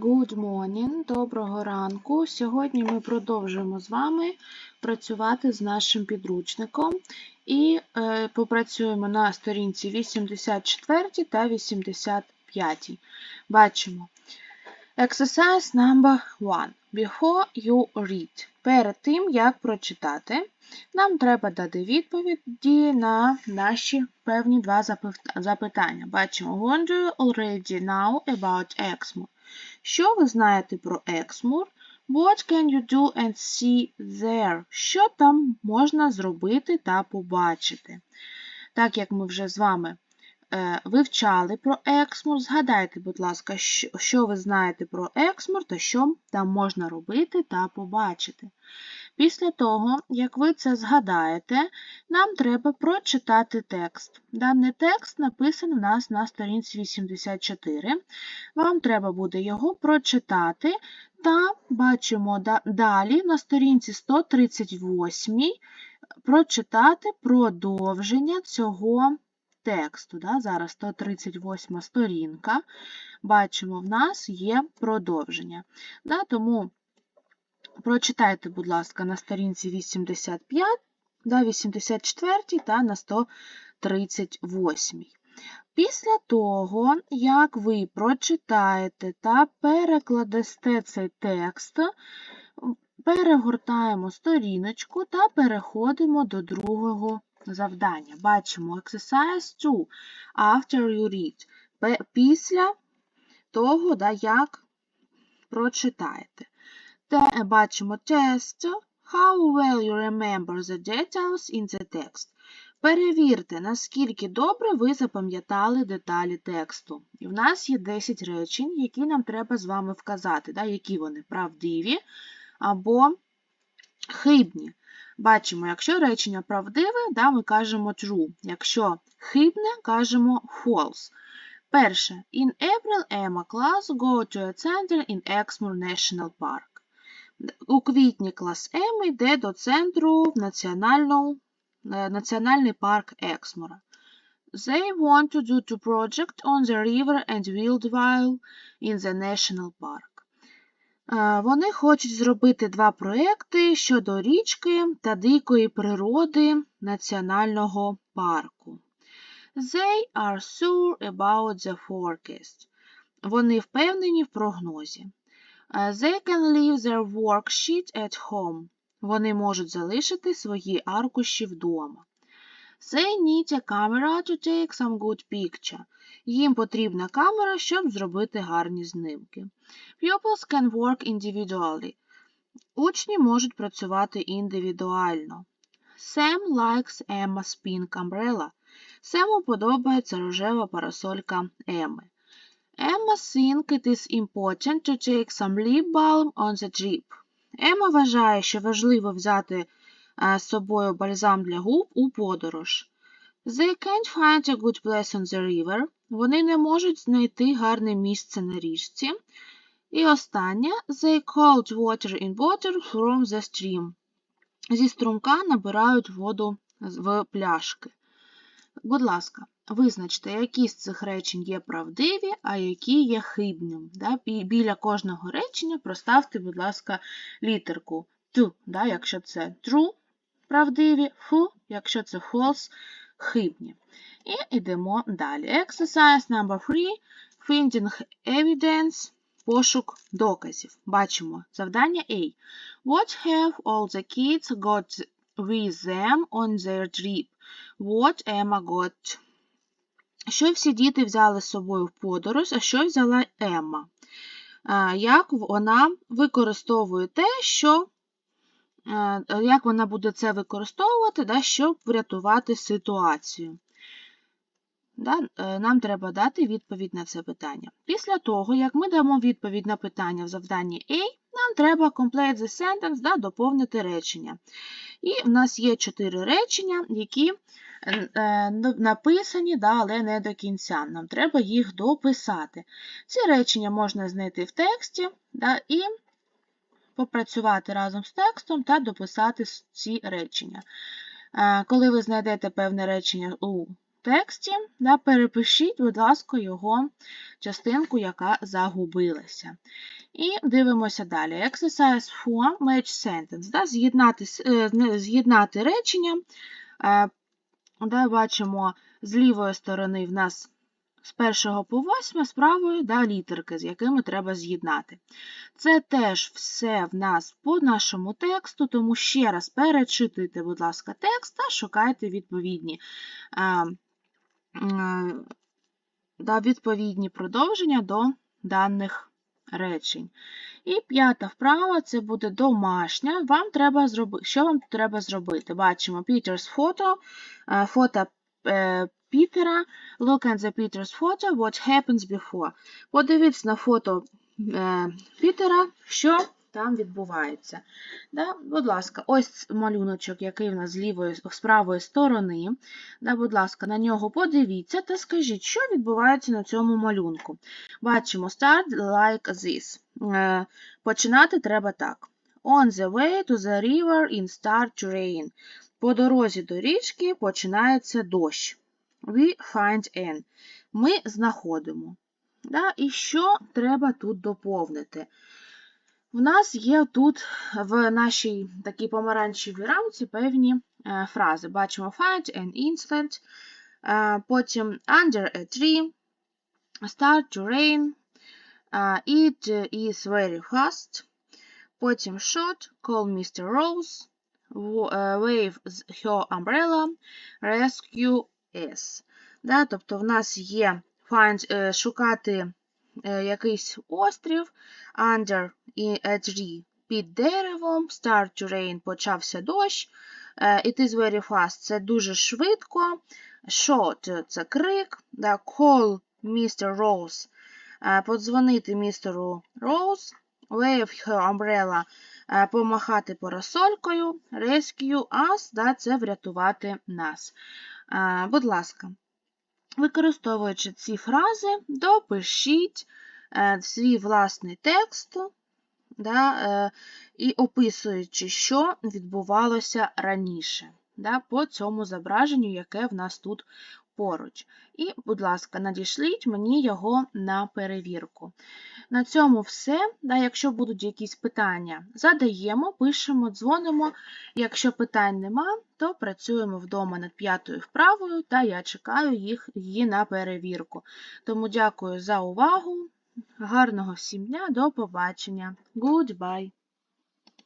Good morning, доброго ранку. Сьогодні ми продовжуємо з вами працювати з нашим підручником і е, попрацюємо на сторінці 84 та 85. Бачимо. Exercise number 1. Before you read. Перед тим, як прочитати, нам треба дати відповіді на наші певні два запитання. Бачимо, you already know about Exmoor? Що ви знаєте про Exmoor? What can you do and see there? Що там можна зробити та побачити? Так як ми вже з вами е, вивчали про Exmoor, згадайте, будь ласка, що ви знаєте про Exmoor та що там можна робити та побачити. Після того, як ви це згадаєте, нам треба прочитати текст. Даний текст написаний у нас на сторінці 84. Вам треба буде його прочитати та бачимо далі на сторінці 138 прочитати продовження цього тексту. Да? Зараз 138 сторінка. Бачимо, в нас є продовження. Да? Тому Прочитайте, будь ласка, на сторінці 85, да, 84 та на 138. Після того, як ви прочитаєте та перекладесте цей текст, перегортаємо сторіночку та переходимо до другого завдання. Бачимо Exercise 2. After you read. Після того, да, як прочитаєте. Те бачимо тест. How well you remember the details in the text. Перевірте, наскільки добре ви запам'ятали деталі тексту. І в нас є 10 речень, які нам треба з вами вказати, да, які вони правдиві або хибні. Бачимо, якщо речення правдиве, да, ми кажемо true. Якщо хибне, кажемо false. Перше. In April, Emma class go to a center in Exmoor National Park. У квітні клас М йде до центру в е, національний парк Ексмора. They want to do two projects on the river and wildlife in the national park. Е, вони хочуть зробити два проекти щодо річки та дикої природи національного парку. They are sure about the forecast. Вони впевнені в прогнозі. They can leave their worksheet at home. Вони можуть залишити свої аркуші вдома. They need a camera to take some good picture. Їм потрібна камера, щоб зробити гарні знимки. Pupils can work individually. Учні можуть працювати індивідуально. Sam likes Emma's pink umbrella. Сему подобається рожева парасолька Еми. Emma thinks it is important to take some lip balm on the trip. Ема вважає, що важливо взяти з собою бальзам для губ у подорож. They can't find a good place on the river. Вони не можуть знайти гарне місце на річці. І останнє They cold water in water from the stream. Зі струмка набирають воду в пляшки. Будь ласка, Визначте, які з цих речень є правдиві, а які є хибними. Да? Біля кожного речення проставте, будь ласка, літерку to, да? якщо це true, правдиві, фу, якщо це false, хибні. І йдемо далі. Exercise number 3. Finding evidence. Пошук доказів. Бачимо завдання A. What have all the kids got with them on their trip? What Emma got що всі діти взяли з собою в подорож, а що взяла Емма? Як вона використовує те, що, як вона буде це використовувати, да, щоб врятувати ситуацію? Да, е, Нам треба дати відповідь на це питання. Після того, як ми дамо відповідь на питання в завданні A, нам треба complete the sentence, да, доповнити речення. І в нас є чотири речення, які Е, ну, написані, да, але не до кінця. Нам треба їх дописати. Ці речення можна знайти в тексті да, і попрацювати разом з текстом та дописати ці речення. Е, коли ви знайдете певне речення у тексті, да, перепишіть, будь ласка, його частинку, яка загубилася. І дивимося далі. Exercise 4 match sentence. Да, з'єднати, е, з'єднати речення. Е, Да, бачимо, з лівої сторони в нас з першого по восьме, з правої да, літерки, з якими треба з'єднати. Це теж все в нас по нашому тексту, тому ще раз перечитуйте, будь ласка, текст та шукайте відповідні, е, да, відповідні продовження до даних речень. І п'ята вправа це буде домашня. Вам треба зробити, що вам треба зробити? Бачимо photo, е, фото е, Пітера. Look at the Peter's photo, what happens before. Подивіться на фото е, Пітера, що там відбувається. Да? Будь ласка, ось малюночок, який в нас з лівої, з правої сторони. Да, будь ласка, на нього подивіться та скажіть, що відбувається на цьому малюнку. Бачимо start like this. Е, Починати треба так. On the way to the river in start to rain. По дорозі до річки починається дощ. We find N. Ми знаходимо. Да? І що треба тут доповнити? У нас є тут в нашій такій помаранчевій рамці певні е, фрази. Бачимо find an instant, е, потім under a tree, start to rain, е, it is very fast, потім shot, call Mr. Rose, wave her umbrella, rescue S. Да, тобто в нас є find, шукати якийсь острів, under і a під деревом, start to rain почався дощ, е, it is very fast це дуже швидко, shot це крик, call Mr. Rose, е, подзвонити містеру Роуз, wave her umbrella, е, помахати парасолькою, rescue us, це врятувати нас. Е, Будь ласка, використовуючи ці фрази, допишіть е, свій власний текст да, е, і описуючи, що відбувалося раніше да, по цьому зображенню, яке в нас тут поруч. І, будь ласка, надішліть мені його на перевірку. На цьому все. Да, Якщо будуть якісь питання, задаємо, пишемо, дзвонимо. Якщо питань нема, то працюємо вдома над п'ятою вправою, та я чекаю їх, її на перевірку. Тому дякую за увагу. Гарного всім дня, до побачення. Goodbye.